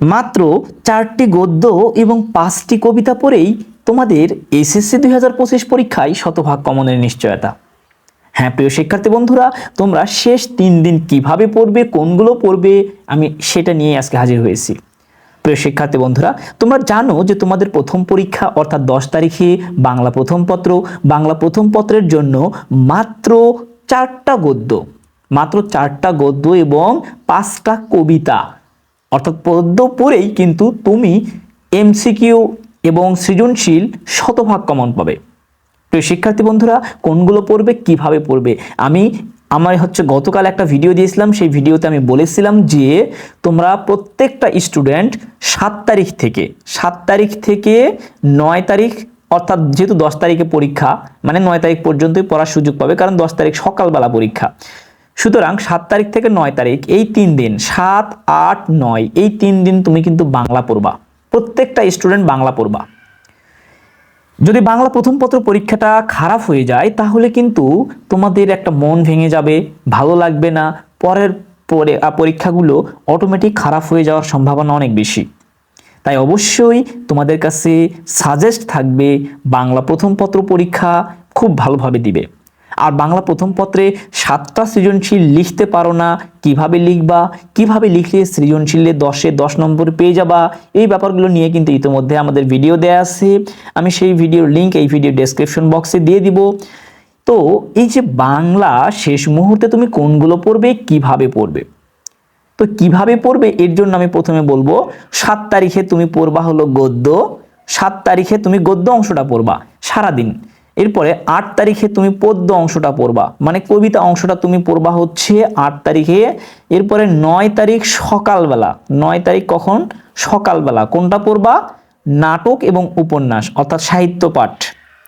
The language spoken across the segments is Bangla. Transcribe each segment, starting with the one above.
মাত্র চারটি গদ্য এবং পাঁচটি কবিতা পড়েই তোমাদের এসএসসি দুই হাজার পঁচিশ পরীক্ষায় শতভাগ কমনের নিশ্চয়তা। হ্যাঁ প্রিয় শিক্ষার্থী বন্ধুরা, তোমরা শেষ তিন দিন কীভাবে পড়বে, কোনগুলো পড়বে, আমি সেটা নিয়ে আজকে হাজির হয়েছি। প্রিয় শিক্ষার্থী বন্ধুরা, তোমরা জানো যে তোমাদের প্রথম পরীক্ষা অর্থাৎ দশ তারিখে বাংলা প্রথম পত্র, বাংলা প্রথম পত্রের জন্য মাত্র চারটা গদ্য, মাত্র চারটা গদ্য এবং পাঁচটা কবিতা অর্থাৎ পদ্য পড়েই কিন্তু তুমি এমসিকিউ এবং সৃজনশীল শতভাগ কমন পাবে। প্রিয় শিক্ষার্থী বন্ধুরা, কোনগুলো পড়বে, কীভাবে পড়বে? আমি আমার হচ্ছে গতকাল একটা ভিডিও দিয়েছিলাম, সেই ভিডিওতে আমি বলেছিলাম যে তোমরা প্রত্যেকটা স্টুডেন্ট সাত তারিখ থেকে, সাত তারিখ থেকে নয় তারিখ, অর্থাৎ যেহেতু দশ তারিখে পরীক্ষা মানে নয় তারিখ পর্যন্তই পড়ার সুযোগ পাবে, কারণ দশ তারিখ সকালবেলা পরীক্ষা। সুতরাং সাত তারিখ থেকে নয় তারিখ, এই তিন দিন, সাত, আট, নয়, এই তিন দিন তুমি কিন্তু বাংলা পড়বা। প্রত্যেকটা স্টুডেন্ট বাংলা পড়বা। যদি বাংলা প্রথম পত্র পরীক্ষাটা খারাপ হয়ে যায়, তাহলে কিন্তু তোমাদের একটা মন ভেঙে যাবে, ভালো লাগবে না, পরের পরে পরীক্ষাগুলো অটোমেটিক খারাপ হয়ে যাওয়ার সম্ভাবনা অনেক বেশি। তাই অবশ্যই তোমাদের কাছে সাজেস্ট থাকবে, বাংলা প্রথম পত্র পরীক্ষা খুব ভালোভাবে দিবে। আর বাংলা প্রথম পত্রে সাতটা সৃজনশীল লিখতে পারো না। কীভাবে লিখবা? কীভাবে লিখলে সৃজনশীলে দশে দশ নম্বর পেয়ে যাবা? এই ব্যাপারগুলো নিয়ে কিন্তু ইতিমধ্যে আমাদের ভিডিও দেয়া আছে। আমি সেই ভিডিওর লিঙ্ক এই ভিডিও ডেসক্রিপশন বক্সে দিয়ে দিব। তো এই যে বাংলা শেষ মুহূর্তে তুমি কোনগুলো পড়বে, কীভাবে পড়বে? তো কীভাবে পড়বে? এর জন্য আমি প্রথমে বলব, সাত তারিখে তুমি পড়বা হলো গদ্য, সাত তারিখে তুমি গদ্য অংশটা পড়বা সারাদিন। এরপরে আট তারিখে তুমি পদ্য অংশটা পড়বা। মানে কবিতা অংশটা তুমি পড়বা হচ্ছে আট তারিখে। এরপরে নয় তারিখ সকালবেলা। নয় তারিখ কখন? সকালবেলা। কোনটা পড়বা? নাটক এবং উপন্যাস, অর্থাৎ সাহিত্য পাঠ।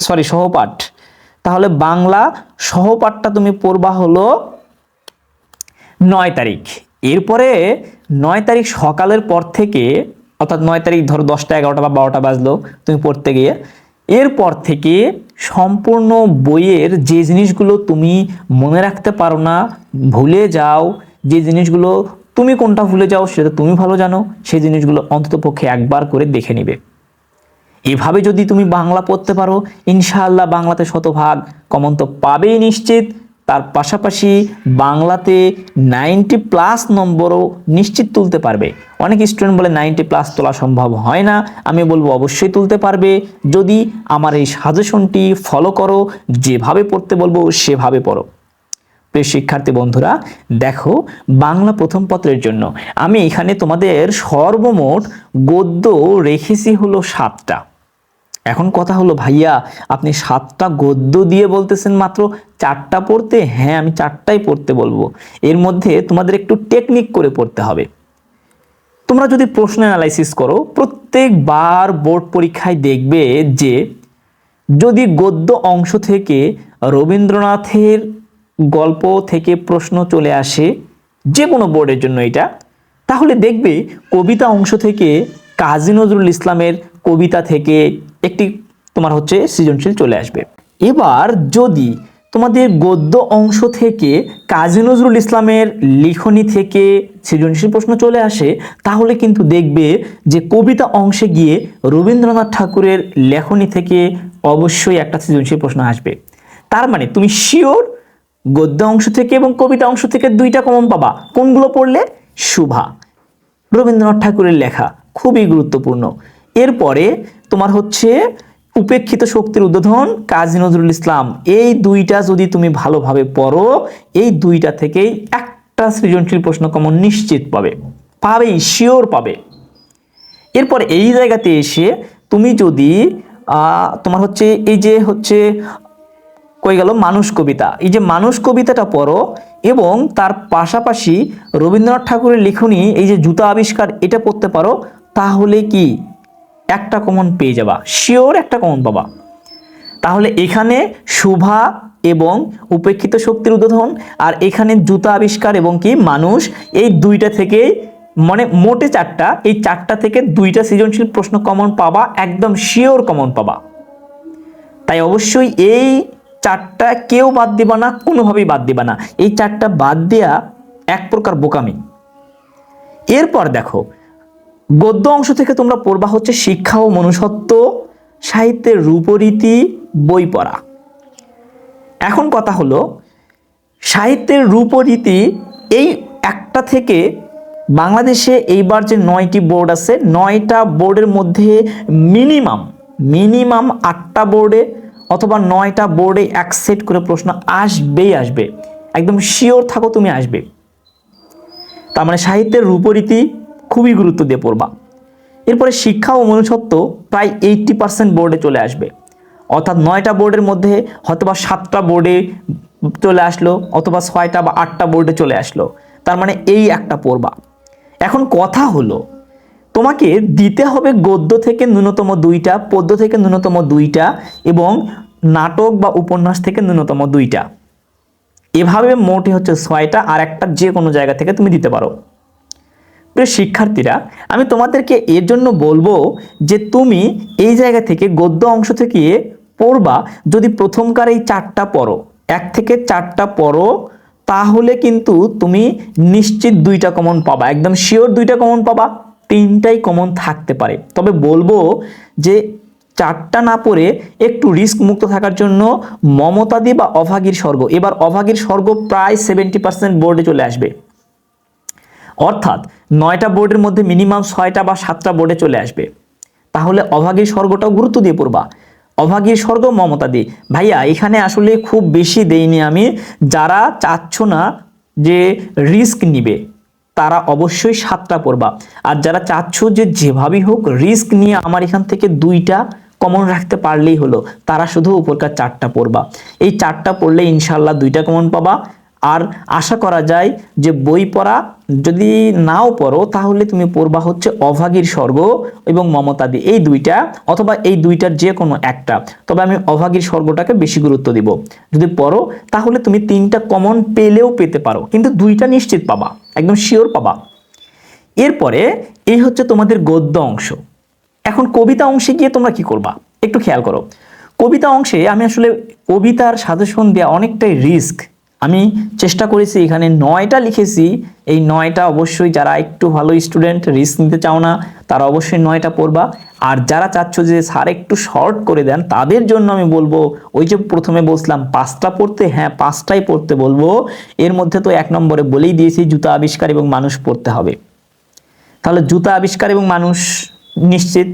সরি, সহপাঠ। তাহলে বাংলা সহপাঠটা তুমি পড়বা হলো নয় তারিখ। এরপরে নয় তারিখ সকালের পর থেকে, অর্থাৎ নয় তারিখ ধরো দশটা এগারোটা বা বারোটা বাজলো তুমি পড়তে গিয়ে। এরপর থেকে সম্পূর্ণ বইয়ের যে জিনিসগুলো তুমি মনে রাখতে পারো না, ভুলে যাও, যে জিনিসগুলো তুমি কোনটা ভুলে যাও সেটা তুমি ভালো জানো, সেই জিনিসগুলো অন্ততপক্ষে একবার করে দেখে নিবে। এভাবে যদি তুমি বাংলা পড়তে পারো, ইনশাআল্লাহ বাংলাতে শতভাগ কমন তো পাবেই নিশ্চিত। তার পাশাপাশি বাংলাতে নাইনটি প্লাস নম্বরও নিশ্চিত তুলতে পারবে। অনেক স্টুডেন্ট বলে নাইনটি প্লাস তোলা সম্ভব হয় না। আমি বলব অবশ্যই তুলতে পারবে। যদি আমার এই সাজেশনটি ফলো করো, যেভাবে পড়তে বলব সেভাবে পড়ো। প্রিয় শিক্ষার্থী বন্ধুরা, দেখো বাংলা প্রথম পত্রের জন্য। আমি এখানে তোমাদের সর্বমোট গদ্য রেখেছি হলো সাতটা। এখন কথা হলো, ভাইয়া, আপনি সাতটা গদ্য দিয়ে বলতেছেন মাত্র চারটা পড়তে? হ্যাঁ আমি চারটাই পড়তে বলব। এর মধ্যে তোমাদের একটু টেকনিক করে পড়তে হবে। তোমরা যদি প্রশ্ন অ্যানালাইসিস করো, প্রত্যেকবার বোর্ড পরীক্ষায় দেখবে যে যদি গদ্য অংশ থেকে রবীন্দ্রনাথের গল্প থেকে প্রশ্ন চলে আসে, যে কোনো বোর্ডের জন্য এটা, তাহলে দেখবে কবিতা অংশ থেকে কাজী নজরুল ইসলামের কবিতা থেকে একটি তোমার হচ্ছে সৃজনশীল চলে আসবে। এবার যদি তোমাদের গদ্য অংশ থেকে কাজী নজরুল ইসলামের লিখনী থেকে সৃজনশীল প্রশ্ন চলে আসে, তাহলে কিন্তু দেখবে যে কবিতা অংশে গিয়ে রবীন্দ্রনাথ ঠাকুরের লেখনী থেকে অবশ্যই একটা সৃজনশীল প্রশ্ন আসবে। তার মানে তুমি শিওর গদ্য অংশ থেকে এবং কবিতা অংশ থেকে দুইটা কমন পাবা। কোনগুলো পড়লে? শুভা। রবীন্দ্রনাথ ঠাকুরের লেখা খুবই গুরুত্বপূর্ণ। এরপরে তোমার হচ্ছে উপেক্ষিত শক্তির উদ্বোধন কাজী নজরুল ইসলাম। এই দুইটা যদি তুমি ভালোভাবে পড়ো, এই দুইটা থেকেই একটা সৃজনশীল প্রশ্ন কমন নিশ্চিত পাবে পাবেই শিওর পাবে। এরপর এই জায়গাতে এসে তুমি যদি তোমার হচ্ছে এই যে হচ্ছে কই গেল? মানুষ কবিতা। এই যে মানুষ কবিতাটা পড়ো এবং তার পাশাপাশি রবীন্দ্রনাথ ঠাকুরের লিখনী, এই যে জুতা আবিষ্কার, এটা পড়তে পারো, তাহলে কি? একটা কমন পেয়ে যাবা। শিওর একটা কমন পাবা। তাহলে এখানে শুভা এবং উপেক্ষিত শক্তির উদ্বোধন আর এখানে জুতা আবিষ্কার এবং কি মানুষ, এই দুইটা থেকে মানে মোটে চারটা, এই চারটা থেকে দুইটা সৃজনশীল প্রশ্ন কমন পাবা, একদম শিওর কমন পাবা। তাই অবশ্যই এই চারটা কেউ বাদ দিবা না, কোনোভাবেই বাদ দিবা না। এই চারটা বাদ দেয়া এক প্রকার বোকামি। এরপর দেখো গদ্য অংশ থেকে তোমরা পড়বা হচ্ছে শিক্ষা ও মনুষ্যত্ব, সাহিত্যের রূপরীতি, বই পড়া। এখন কথা হলো, সাহিত্যের রূপরীতি এই একটা থেকে বাংলাদেশে এইবার যে নয়টি বোর্ড আছে, নয়টা বোর্ডের মধ্যে মিনিমাম মিনিমাম আটটা বোর্ডে অথবা নয়টা বোর্ডে এক সেট করে প্রশ্ন আসবেই আসবে। একদম শিওর থাকো তুমি আসবে। তার মানে সাহিত্যের রূপরীতি খুবই গুরুত্ব দিয়ে পড়বা। এরপরে শিক্ষা ও মনুষ্যত্ব প্রায় এইটটি পার্সেন্ট বোর্ডে চলে আসবে। অর্থাৎ নয়টা বোর্ডের মধ্যে হয়তোবা সাতটা বোর্ডে চলে আসলো, অথবা ছয়টা বা আটটা বোর্ডে চলে আসলো। তার মানে এই একটা পড়বা। এখন কথা হলো, তোমাকে দিতে হবে গদ্য থেকে ন্যূনতম দুইটা, পদ্য থেকে ন্যূনতম দুইটা, এবং নাটক বা উপন্যাস থেকে ন্যূনতম দুইটা। এভাবে মোটে হচ্ছে ছয়টা, আর একটা যে কোনো জায়গা থেকে তুমি দিতে পারো। প্রিয় শিক্ষার্থীরা, আমি তোমাদেরকে এর জন্য বলব যে তুমি এই জায়গা থেকে গদ্য অংশ থেকে পড়বা, যদি প্রথমকার এই চারটা পড়ো, এক থেকে চারটা পড়ো, তাহলে কিন্তু তুমি নিশ্চিত দুইটা কমন পাবা, একদম শিওর দুইটা কমন পাবা, তিনটাই কমন থাকতে পারে। তবে বলব যে চারটা না পড়ে একটু রিস্ক মুক্ত থাকার জন্য মমতাদি বা অভাগীর স্বর্গ, এবার অভাগীর স্বর্গ প্রায় সেভেন্টি পার্সেন্ট বোর্ডে চলে আসবে। অর্থাৎ নয়টা বোর্ডের মধ্যে মিনিমাম ছয়টা বা সাতটা বোর্ডে চলে আসবে। তাহলে অভাগীর স্বর্গটাও গুরুত্ব দিয়ে পড়বা। অভাগীর স্বর্গ মমতা দি। ভাইয়া, এখানে আসলে খুব বেশি দেইনি আমি। যারা চাচ্ছ না যে রিস্ক নিবে, তারা অবশ্যই সাতটা পড়বা। আর যারা চাচ্ছ যে যেভাবেই হোক রিস্ক নিয়ে আমার এখান থেকে দুইটা কমন রাখতে পারলেই হলো, তারা শুধু উপরকার চারটা পড়বা। এই চারটা পড়লে ইনশাল্লাহ দুইটা কমন পাবা। আর আশা করা যায় যে বই পড়া যদি নাও পড়ো, তাহলে তুমি পড়বা হচ্ছে অভাগীর স্বর্গ এবং মমতাদি। এই দুইটা অথবা এই দুইটার যে কোনো একটা। তবে আমি অভাগীর স্বর্গটাকে বেশি গুরুত্ব দিব। যদি পড়ো, তাহলে তুমি তিনটা কমন পেলেও পেতে পারো। কিন্তু দুইটা নিশ্চিত পাবা, একদম শিওর পাবা। এরপরে, এই হচ্ছে তোমাদের গদ্য অংশ। এখন কবিতা অংশে গিয়ে তোমরা কি করবা? একটু খেয়াল করো। কবিতা অংশে আমি আসলে কবিতার সাজেশন দেওয়া অনেকটাই রিস্ক। আমি চেষ্টা করেছি, এখানে নয়টা লিখেছি। এই নয়টা অবশ্যই যারা একটু ভালো স্টুডেন্ট রিস্ক নিতে চাও না, তারা অবশ্যই নয়টা পড়বা। আর যারা চাচ্ছ যে স্যার একটু শর্ট করে দেন, তাদের জন্য আমি বলব, ওই যে প্রথমে বলছিলাম, পাঁচটা পড়তে হ্যাঁ পাঁচটাই পড়তে বলব। এর মধ্যে তো এক নম্বরে বলেই দিয়েছি, জুতা আবিষ্কার এবং মানুষ পড়তে হবে। তাহলে জুতা আবিষ্কার এবং মানুষ নিশ্চিত,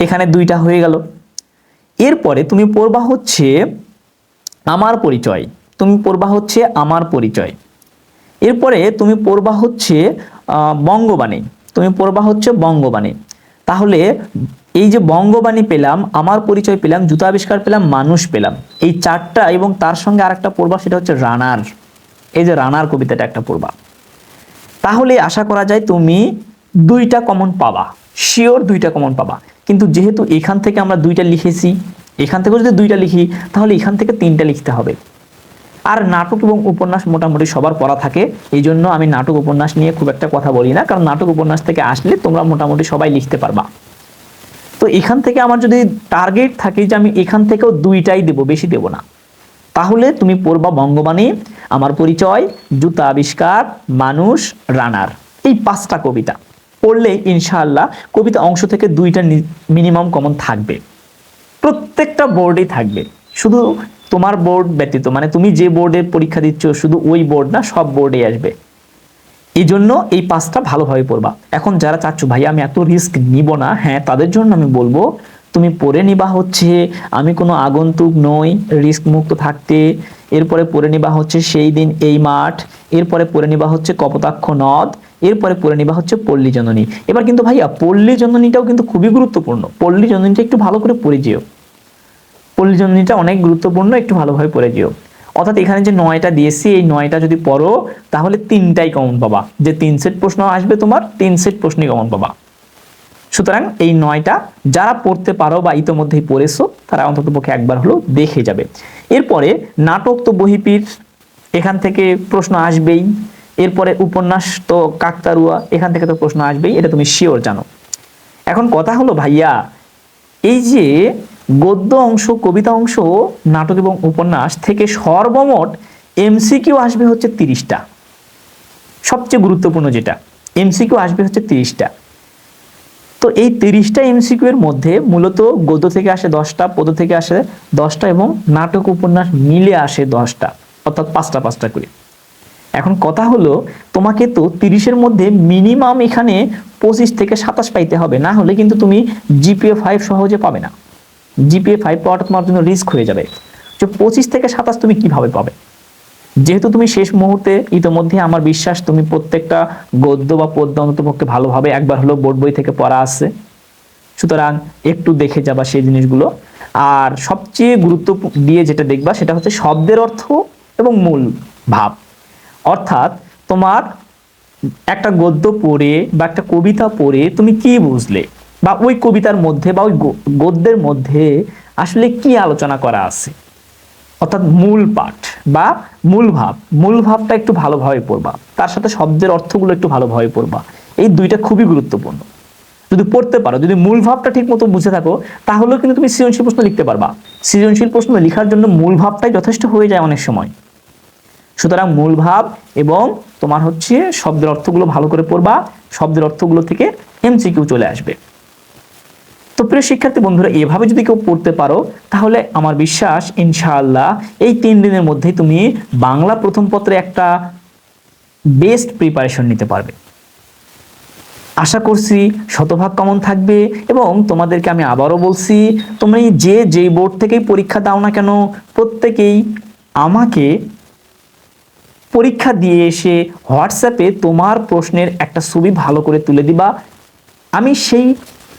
এখানে দুইটা হয়ে গেল। এরপরে তুমি পড়বা হচ্ছে, আমার পরিচয়। তুমি পড়বা হচ্ছে আমার পরিচয়। এরপরে তুমি পড়বা হচ্ছে বঙ্গবাণী। তুমি পড়বা হচ্ছে বঙ্গবাণী। তাহলে এই যে বঙ্গবাণী পেলাম, আমার পরিচয় পেলাম, জুতা আবিষ্কার পেলাম, মানুষ পেলাম। এই চারটা এবং তার সঙ্গে আরেকটা পড়বা, সেটা হচ্ছে রানার। এই যে রানার কবিতাটা একটা পড়বা। তাহলে আশা করা যায় তুমি দুইটা কমন পাবা। শিওর দুইটা কমন পাবা। কিন্তু যেহেতু এখান থেকে আমরা দুইটা লিখেছি, এখান থেকেও যদি দুইটা লিখি, তাহলে এখান থেকে তিনটা লিখতে হবে। আর নাটক এবং উপন্যাস মোটামুটি সবার পড়া থাকে। এই জন্য আমি নাটক উপন্যাস নিয়ে খুব একটা কথা বলি না, কারণ নাটক উপন্যাস থেকে আসলে তোমরা মোটামুটি সবাই লিখতে পারবা। তো এখান থেকে আমার যদি টার্গেট থাকে যে আমি এখান থেকেও দুইটাই দেব, বেশি দেব না। তাহলে তুমি পড়বা বঙ্গবাণী, আমার পরিচয়, জুতা আবিষ্কার, মানুষ, রানার। এই পাঁচটা কবিতা। পড়লে ইনশাআল্লাহ কবিতা অংশ থেকে দুইটা মিনিমাম কমন থাকবে। প্রত্যেকটা বোর্ডেই থাকবে। শুধু তোমার বোর্ড ব্যতীত মানে তুমি যে বোর্ডের পরীক্ষা দিচ্ছ, শুধু ওই বোর্ড না, সব বোর্ডে আসবে। এই জন্য এই পাঁচটা ভালোভাবে পড়বা। এখন যারা চাচ্ছ, ভাই, আমি এত রিস্ক নিব না হ্যাঁ তাদের জন্য আমি বলব, তুমি পড়ে নিবা হচ্ছে, আমি কোনো আগন্তুক নই রিস্ক মুক্ত থাকতে। এরপরে পড়ে নিবা হচ্ছে সেই দিন এই মাঠ। এরপরে পড়ে নিবা হচ্ছে কপোতাক্ষ নদ। এরপরে পড়ে নিবা হচ্ছে পল্লী জননী। এবার কিন্তু ভাইয়া, পল্লী জননীটাও কিন্তু খুবই গুরুত্বপূর্ণ। পল্লী জননীটা একটু ভালো করে পড়ে যেও। পল্লী অনেক গুরুত্বপূর্ণ, একটু ভালোভাবে পড়ে যেও। অর্থাৎ এখানে যে নয়টা দিয়েছি, এই নয়টা যদি পড়ো, তাহলে তিনটাই কমন পাবা। যে তিন সেট প্রশ্ন আসবে তোমার, তিন সেট প্রশ্নই কমন পাবা। সুতরাং এই নয়টা যারা পড়তে পারো বা ইতোমধ্যেই পড়েছো, তারা অন্তত পক্ষে একবার হলো দেখে যাবে। এরপরে নাটক তো বহিপীর এখান থেকে প্রশ্ন আসবেই। এরপরে উপন্যাস তো কাকতারুয়া, এখান থেকে তো প্রশ্ন আসবেই, এটা তুমি শিওর জানো। এখন কথা হলো, ভাইয়া, এই যে গদ্য অংশ, কবিতা অংশ, নাটক এবং উপন্যাস থেকে সর্বমোট এমসিকিউ আসবে হচ্ছে তিরিশটা। সবচেয়ে গুরুত্বপূর্ণ যেটা এমসিকিউ আসবে হচ্ছে তিরিশটা। তো এই তিরিশটা এমসিকিউ এর মধ্যে মূলত গদ্য থেকে আসে দশটা পদ থেকে আসে দশটা এবং নাটক, উপন্যাস মিলে আসে দশটা, অর্থাৎ পাঁচটা পাঁচটা করে। এখন কথা হলো, তোমাকে তো তিরিশের মধ্যে মিনিমাম এখানে পঁচিশ থেকে সাতাশ পাইতে হবে, না হলে কিন্তু তুমি জিপিএ ফাইভ সহজে পাবে না। জিপিএ ফাইভ পাওয়াটা তোমার জন্য রিস্ক হয়ে যাবে। যে পঁচিশ থেকে সাতাশ তুমি কীভাবে পাবে? যেহেতু তুমি শেষ মুহূর্তে ইতোমধ্যে আমার বিশ্বাস তুমি প্রত্যেকটা গদ্য বা পদ্য অন্ততপক্ষে ভালোভাবে একবার হলো বোর্ড বই থেকে পড়া আছে। সুতরাং একটু দেখে যাবা সেই জিনিসগুলো। আর সবচেয়ে গুরুত্ব দিয়ে যেটা দেখবা সেটা হচ্ছে শব্দের অর্থ এবং মূল ভাব। অর্থাৎ তোমার একটা গদ্য পড়ে বা একটা কবিতা পড়ে তুমি কি বুঝলে? বা ওই কবিতার মধ্যে বা ওই গদ্যের মধ্যে আসলে কি আলোচনা করা আছে? অর্থাৎ মূল পাঠ বা মূল ভাব। মূল ভাবটা একটু ভালোভাবে পড়বা। তার সাথে শব্দের অর্থগুলো একটু ভালোভাবে পড়বা। এই দুইটা খুবই গুরুত্বপূর্ণ। যদি পড়তে পারো, যদি মূল ভাবটা ঠিক মতো বুঝে থাকো, তাহলেও কিন্তু তুমি সৃজনশীল প্রশ্ন লিখতে পারবা। সৃজনশীল প্রশ্ন লেখার জন্য মূল ভাবটাই যথেষ্ট হয়ে যায় অনেক সময়। সুতরাং মূল ভাব এবং তোমার হচ্ছে শব্দের অর্থগুলো ভালো করে পড়বা। শব্দের অর্থগুলো থেকে এমসিকিউ চলে আসবে। তো প্রিয় শিক্ষার্থী বন্ধুরা, এভাবে যদি কেউ পড়তে পারো, তাহলে আমার বিশ্বাস ইনশাআল্লাহ এই তিন দিনের মধ্যেই তুমি বাংলা প্রথম পত্রে একটা বেস্ট প্রিপারেশন নিতে পারবে। আশা করছি শতভাগ কমন থাকবে এবং তোমাদেরকে আমি আবারও বলছি তুমি যে যেই বোর্ড থেকেই পরীক্ষা দাও না কেন, প্রত্যেকেই আমাকে পরীক্ষা দিয়ে এসে হোয়াটসঅ্যাপে তোমার প্রশ্নের একটা ছবি ভালো করে তুলে দিবা। আমি সেই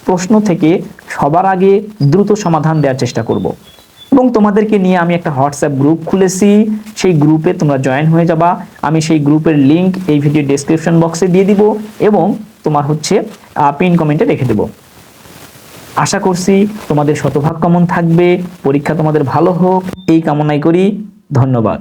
প্রশ্ন থেকে সবার আগে দ্রুত সমাধান দেওয়ার চেষ্টা করব। এবং তোমাদেরকে নিয়ে আমি একটা হোয়াটসঅ্যাপ গ্রুপ খুলেছি। সেই গ্রুপে তোমরা জয়েন হয়ে যাবা। আমি সেই গ্রুপের লিংক এই ভিডিও ডেসক্রিপশন বক্সে দিয়ে দিব এবং তোমার হচ্ছে পিন কমেন্টে রেখে দেব। আশা করছি তোমাদের শতভাগ কমন থাকবে। পরীক্ষা তোমাদের ভালো হোক। এই কামনাই করি। ধন্যবাদ।